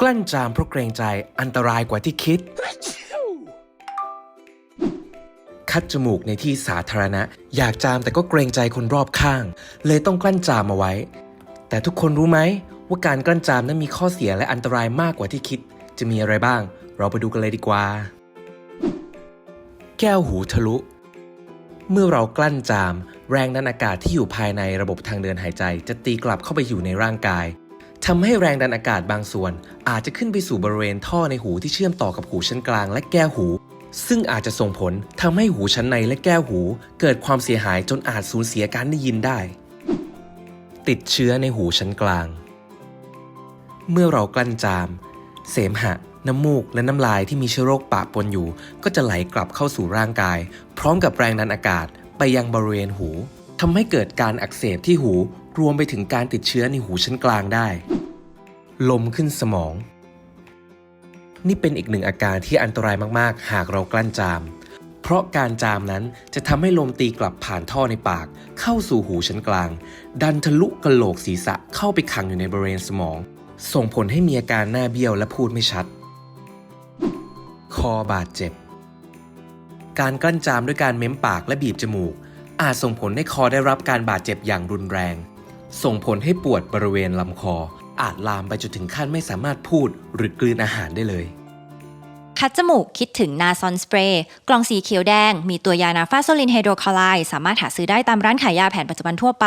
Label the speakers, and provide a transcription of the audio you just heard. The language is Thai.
Speaker 1: กลั้นจามเพราะเกรงใจอันตรายกว่าที่คิด คัดจมูกในที่สาธารณะ อยากจามแต่ก็เกรงใจคนรอบข้าง เลยต้องกลั้นจามเอาไว้ แต่ทุกคนรู้ไหมว่าการกลั้นจามนั้นมีข้อเสียและอันตรายมากกว่าที่คิด จะมีอะไรบ้าง เราไปดูกันเลยดีกว่า แก้วหูทะลุ เมื่อเรากลั้นจาม แรงดันอากาศที่อยู่ภายในระบบทางเดินหายใจ จะตีกลับเข้าไปอยู่ในร่างกาย ทำให้แรงดันอากาศบางส่วน อาจจะขึ้นไปสู่บริเวณท่อในหูที่เชื่อมต่อกับหูชั้นกลางและแก้วหู ซึ่งอาจจะส่งผลทำให้หูชั้นในและแก้วหู เกิดความเสียหายจนอาจสูญเสียการได้ยินได้ ติดเชื้อในหูชั้นกลาง เมื่อเรากลั้นจาม เสมหะ น้ำมูกและน้ำลายที่มีเชื้อโรคปะปนอยู่ ก็จะไหลกลับเข้าสู่ร่างกาย พร้อมกับแรงดันอากาศไปยังบริเวณหูทำให้เกิดการอักเสบที่หู รวมไปถึงการติดเชื้อในหูชั้นกลางได้ ลมขึ้นสมอง นี่เป็นอีกหนึ่งอาการที่อันตรายมากๆ หากเรากลั้นจาม เพราะการจามนั้นจะทำให้ลมตีกลับผ่านท่อในปาก เข้าสู่หูชั้นกลาง ดันทะลุกระโหลกศีรษะเข้าไปขังอยู่ในบริเวณสมอง ส่งผลให้มีอาการหน้าเบี้ยวและพูดไม่ชัด คอบาดเจ็บ การกลั้นจามด้วยการเม้มปากและบีบจมูกอาจส่งผลให้คอได้รับการบาดเจ็บอย่างรุนแรง ส่งผลให้ปวดบริเวณลำคอ อาจลามไปจนถึงขั้นไม่สามารถพูดหรือกลืนอาหารได้เลย
Speaker 2: คัดจมูกคิดถึงนาซอนสเปรย์กล่องสีเขียวแดง มีตัวยานาฟาโซลินไฮโดรคลอไรด์สามารถหาซื้อได้ตามร้านขายยาแผนปัจจุบันทั่วไป